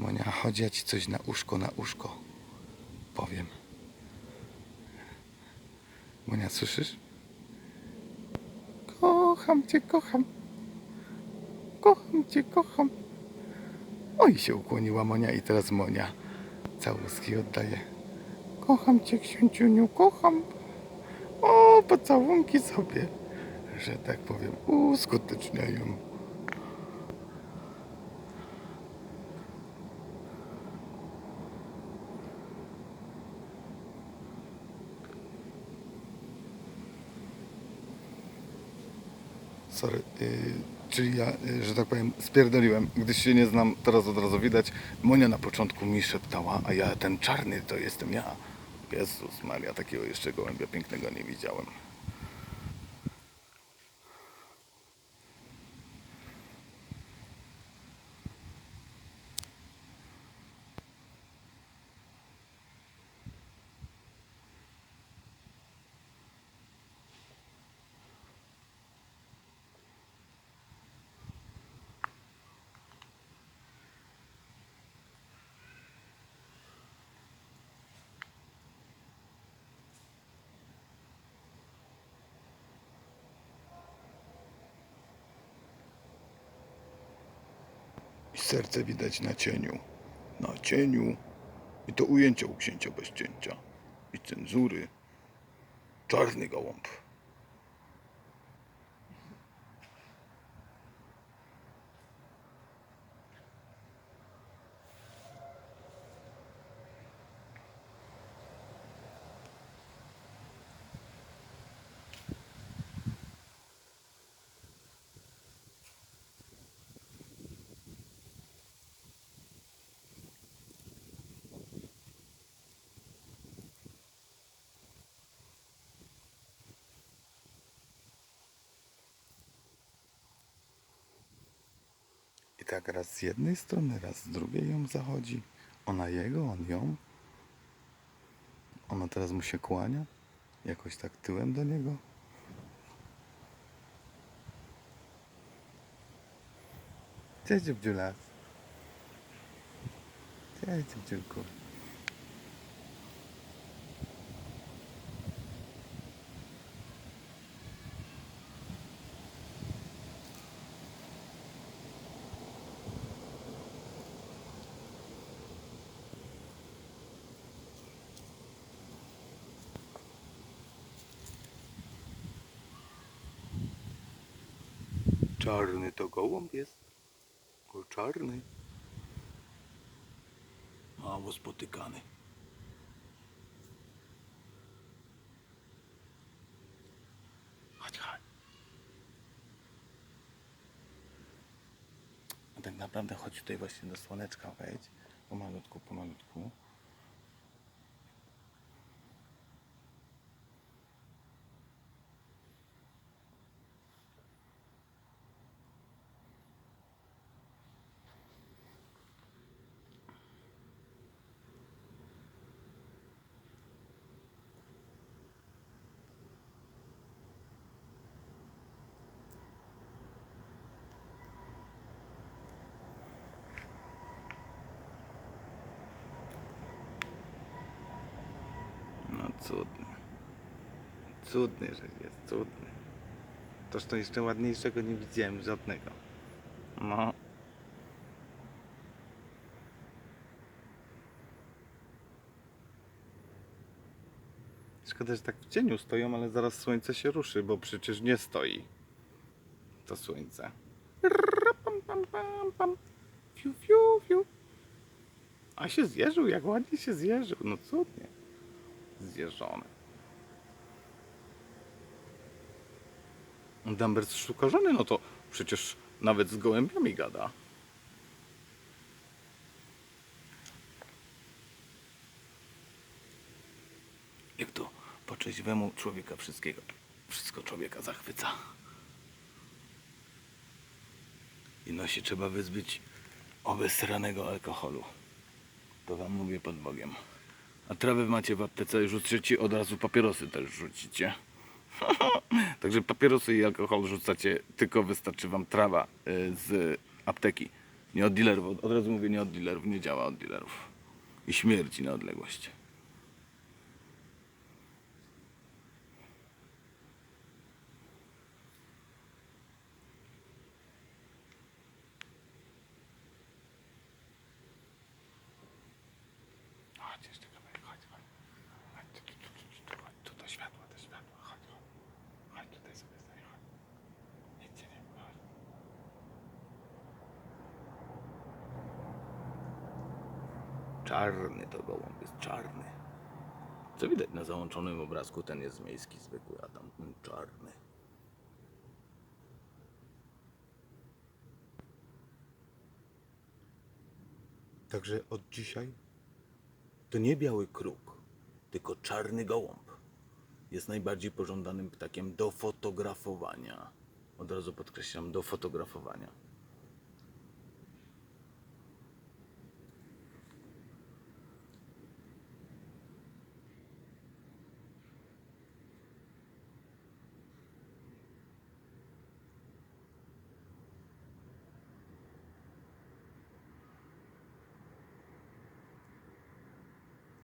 Monia, chodź ja ci coś na uszko, na uszko. Powiem. Monia, słyszysz? Kocham cię, kocham. Kocham cię, kocham. Oj, się ukłoniła Monia i teraz Monia całuski oddaje. Kocham cię, księciuniu, kocham. O, pocałunki sobie, że tak powiem, uskuteczniają. Sorry, yy, czyli ja, yy, że tak powiem, spierdoliłem. Gdyż się nie znam, teraz od razu widać. Monia na początku mi szeptała, a ja ten czarny to jestem ja. Jezus Maria, takiego jeszcze gołębia pięknego nie widziałem. Serce widać na cieniu. Na cieniu. I to ujęcie u księcia bez cięcia. I cenzury. Czarny gołąb. Tak raz z jednej strony, raz z drugiej ją zachodzi. Ona jego, on ją. Ona teraz mu się kłania. Jakoś tak tyłem do niego. Cześć dziubdziula. Cześć dziubdziulku. Czarny to gołąb jest. O, czarny. Mało spotykany. Chodź, chodź. A tak naprawdę chodź tutaj właśnie do słoneczka wejdź. Pomalutku, pomalutku. No cudny. Cudny, że jest cudny. Toż to jeszcze ładniejszego nie widziałem żadnego. No. Szkoda, że tak w cieniu stoją, ale zaraz słońce się ruszy, bo przecież nie stoi. To słońce. A się zjeżył, jak ładnie się zjeżył. No cudnie zjeżdżony. Dumbers szuka żony, no to przecież nawet z gołębiami gada. Jak to po trzeźwemu człowieka wszystkiego, wszystko człowieka zachwyca. I no się trzeba wyzbyć obesranego alkoholu. To wam mówię pod Bogiem. A trawę macie w aptece, rzucicie od razu papierosy też rzucicie. Także papierosy i alkohol rzucacie, tylko wystarczy wam trawa y, z apteki. Nie od dealerów, od, razu mówię nie od dealerów, nie działa od dealerów. I śmierci na odległość. Chodź jeszcze kawałek, chodź, chodź. Chodź tu, tu, tu, tu, tu, chodź, tu do światła, do światła, chodź, chodź. Chodź tutaj sobie stań, chodź. Nic cię nie ma, chodź. Czarny to gołąb jest czarny. Co widać na załączonym obrazku, ten jest miejski zwykły, a tamten czarny. Także od dzisiaj to nie biały kruk, tylko czarny gołąb. Jest najbardziej pożądanym ptakiem do fotografowania. Od razu podkreślam, do fotografowania.